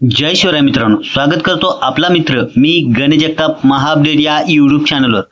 जय शिवराय मित्रांनो स्वागत करतो आपला मित्र मी गणेश जगताप महाअपडेट या युट्यूब चॅनलवर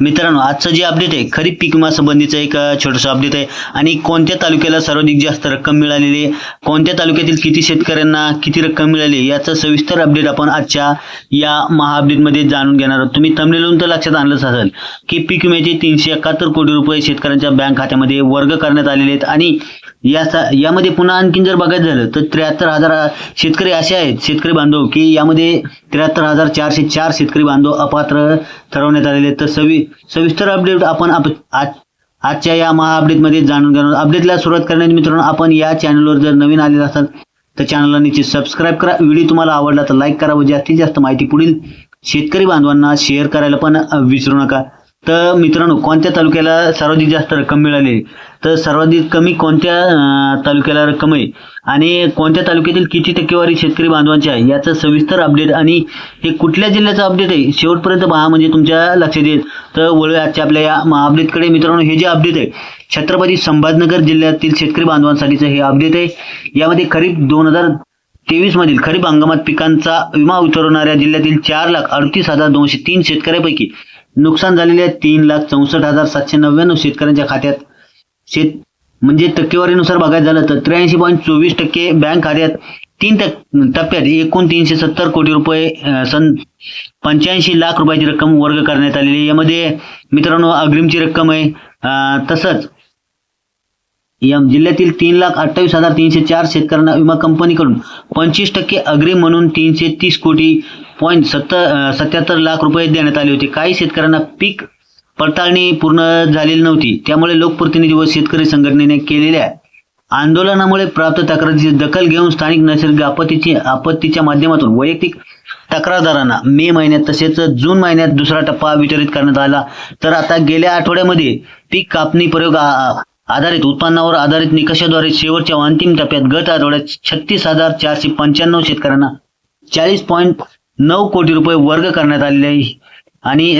मित्रांनो आजचं जे अपडेट आहे खरीप पीक विमा संबंधीचं एक छोटंसं अपडेट आहे. आणि कोणत्या तालुक्याला सर्वाधिक जास्त रक्कम मिळालेली आहे? कोणत्या तालुक्यातील किती शेतकऱ्यांना किती रक्कम मिळाली याचं सविस्तर अपडेट आपण आजच्या या महाअपडेटमध्ये जाणून घेणार आहोत. तुम्ही थंबनेलून तर लक्षात आणलंच असेल की पीक विम्याचे तीनशे एकाहत्तर कोटी रुपये शेतकऱ्यांच्या बँक खात्यामध्ये वर्ग करण्यात आलेले आहेत. आणि या यामध्ये पुन्हा आणखीन जर बघायचं झालं तर त्र्याहत्तर हजार शेतकरी असे आहेत शेतकरी बांधव की यामध्ये त्र्याहत्तर हजार चारशे चार शेतकरी बांधव अपात्र ठरवण्यात आलेले आहेत. तर सवि सविस्तर अपडेट आपण आप आज आजच्या या महा अपडेटमध्ये जाणून घेणार अपडेटला सुरुवात करण्याचे मित्रांनो आपण या चॅनलवर जर नवीन आलेला असाल तर चॅनलला निश्चित सबस्क्राईब करा. व्हिडिओ तुम्हाला आवडला तर लाईक करा व जास्तीत जास्त माहिती पुढील शेतकरी बांधवांना शेअर करायला पण विसरू नका. तर मित्रांनो कोणत्या तालुक्याला सर्वाधिक जास्त रक्कम मिळाली? तर सर्वाधिक कमी कोणत्या तालुक्याला रक्कम आहे? आणि कोणत्या तालुक्यातील किती टक्केवारी शेतकरी बांधवांची आहे? याचं सविस्तर अपडेट आणि हे कुठल्या जिल्ह्याचं अपडेट आहे? शेवटपर्यंत पहा म्हणजे तुमच्या लक्षात येईल. तर वळूया आजच्या आपल्या या अपडेटकडे मित्रांनो हे जे अपडेट आहे छत्रपती संभाजनगर जिल्ह्यातील शेतकरी बांधवांसाठीचं हे अपडेट आहे. यामध्ये खरीप दोन हजार तेवीस मधील खरीप हंगामात पिकांचा विमा उतरवणाऱ्या जिल्ह्यातील चार लाख अडतीस हजार दोनशे तीन शेतकऱ्यापैकी नुकसान झालेल्या तीन लाख चौसष्ट हजार सातशे नव्याण्णव शेतकऱ्यांच्या खात्यात. शेत म्हणजे टक्केवारीनुसार बघायचं झालं तर त्र्याऐंशी पॉईंट चोवीस टक्के बँक खात्यात तीन टप्प्यात एकूण तीनशे सत्तर कोटी रुपये सन पंच्याऐंशी लाख रुपयाची रक्कम वर्ग करण्यात आलेली यामध्ये मित्रांनो अग्रिमची रक्कम आहे. तसंच या जिल्ह्यातील तीन लाख अठ्ठावीस हजार तीनशे चार शेतकऱ्यांना विमा कंपनीकडून पंचवीस टक्के अग्रिम म्हणून तीनशे तीस कोटी पॉईंट सत्तर सत्याहत्तर लाख रुपये देण्यात आले होते. काही शेतकऱ्यांना पीक पडताळणी पूर्ण झालेली नव्हती. त्यामुळे लोकप्रतिनिधी व शेतकरी संघटनेने केलेल्या आंदोलनामुळे प्राप्त तक्रारीची दखल घेऊन स्थानिक नैसर्गिक आपत्तीची आपत्तीच्या माध्यमातून वैयक्तिक तक्रारदारांना मे महिन्यात तसेच जून महिन्यात दुसरा टप्पा वितरित करण्यात आला. तर आता गेल्या आठवड्यामध्ये पीक कापणी प्रयोग आ- आधारित उत्पन्नावर आधारित निकषाद्वारे शेवटच्या अंतिम टप्प्यात गत आठवड्यात छत्तीस हजार चारशे पंच्याण्णव शेतकऱ्यांना चाळीस पॉईंट नऊ कोटी रुपये वर्ग करण्यात आलेले आणि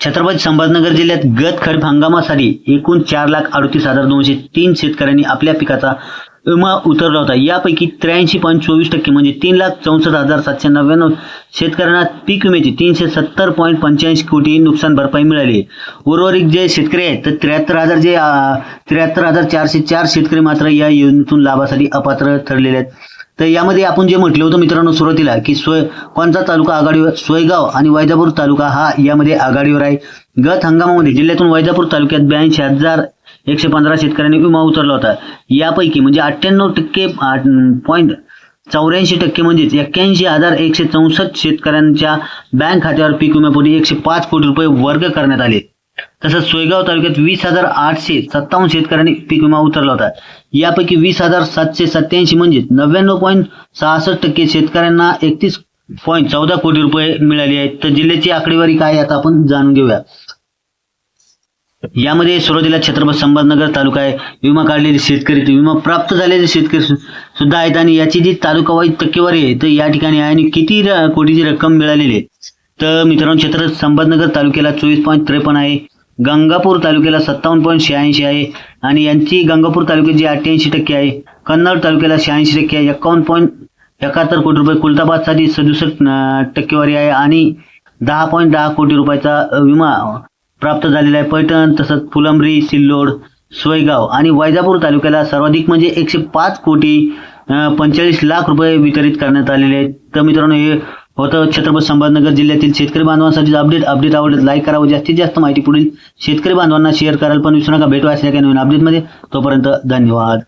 छत्रपती संभाजनगर जिल्ह्यात गत खरीप हंगामासाठी एकूण चार लाख अडतीस हजार दोनशे तीन शेतकऱ्यांनी आपल्या पिकाचा विमा उतरला होता. यापैकी त्र्याऐंशी पॉईंट चोवीस टक्के म्हणजे तीन लाख चौसष्ट हजार सातशे नव्याण्णव शेतकऱ्यांना पीक विम्याची तीनशे सत्तर पॉईंट पंच्याऐंशी कोटी नुकसान भरपाई मिळाली उर्वरित जे शेतकरी आहेत तर त्र्याहत्तर हजार जे त्र्याहत्तर हजार चारशे चार शेतकरी मात्र या योजनेतून लाभासाठी अपात्र ठरलेले आहेत. तर यामध्ये आपण जे म्हटलं होतं मित्रांनो सुरुवातीला की सोय कोणता तालुका आघाडीवर? सोयगाव आणि वैजापूर तालुका हा यामध्ये आघाडीवर आहे. गत हंगामामध्ये जिल्ह्यातून वैजापूर तालुक्यात ब्याऐंशी हजार एकशे पंधरा शेतकऱ्यांनी विमा उतरला होता. यापैकी म्हणजे अठ्ठ्याण्णव टक्के पॉईंट चौऱ्याऐंशी टक्के म्हणजेच एक्क्याऐंशी हजार एकशे चौसष्ट शेतकऱ्यांच्या बँक खात्यावर पीक विम्यापोटी एकशे पाच कोटी रुपये वर्ग करण्यात आले. तसंच सोयगाव तालुक्यात वीस हजार आठशे सत्तावन्न शेतकऱ्यांनी पीक विमा उतरला होता. यापैकी वीस हजार सातशे सत्याऐंशी म्हणजे नव्याण्णव पॉईंट सहासष्ट टक्के शेतकऱ्यांना एकतीस पॉईंट चौदा कोटी रुपये मिळाले आहेत. तर जिल्ह्याची आकडेवारी काय आहे आता आपण जाणून घेऊया. यामध्ये सुरुवातीला छत्रपती संभाजनगर तालुका आहे. विमा काढलेले शेतकरी विमा प्राप्त झालेले शेतकरी सुद्धा आहेत. आणि याची जी तालुका वाईज टक्केवारी आहे तर या ठिकाणी आहे आणि किती कोटीची रक्कम मिळालेली आहे. तर मित्रांनो क्षेत्र संभाजीनगर तालुक्याला चोवीस पॉईंट त्रेपन्न आहे. गंगापूर तालुक्याला सत्तावन्न पॉईंट शहाऐंशी आहे. आणि यांची गंगापूर तालुक्याची अठ्ठ्याऐंशी टक्के आहे कन्नड तालुक्याला शहाऐंशी टक्के आहे. एकावन्न पॉईंट एकाहत्तर कोटी रुपये कुलताबादसाठी सदुसष्ट टक्केवारी आहे. आणि दहा पॉईंट दहा कोटी रुपयाचा विमा प्राप्त झालेला आहे. पैठण तसंच फुलंब्री सिल्लोड सोयगाव आणि वैजापूर तालुक्याला सर्वाधिक म्हणजे एकशे पाच कोटी पंचेचाळीस लाख रुपये वितरित करण्यात आलेले आहेत. तर मित्रांनो हे होतं छत्रपती संभाजीनगर जिल्ह्यातील शेतकरी बांधवांसाठी अपडेट अपडेट आवडत लाईक करा व जास्तीत जास्त माहिती पुढील शेतकरी बांधवांना शेअर करायला पण विसरू नका. भेटू असल्या काही नवीन अपडेटमध्ये तोपर्यंत धन्यवाद.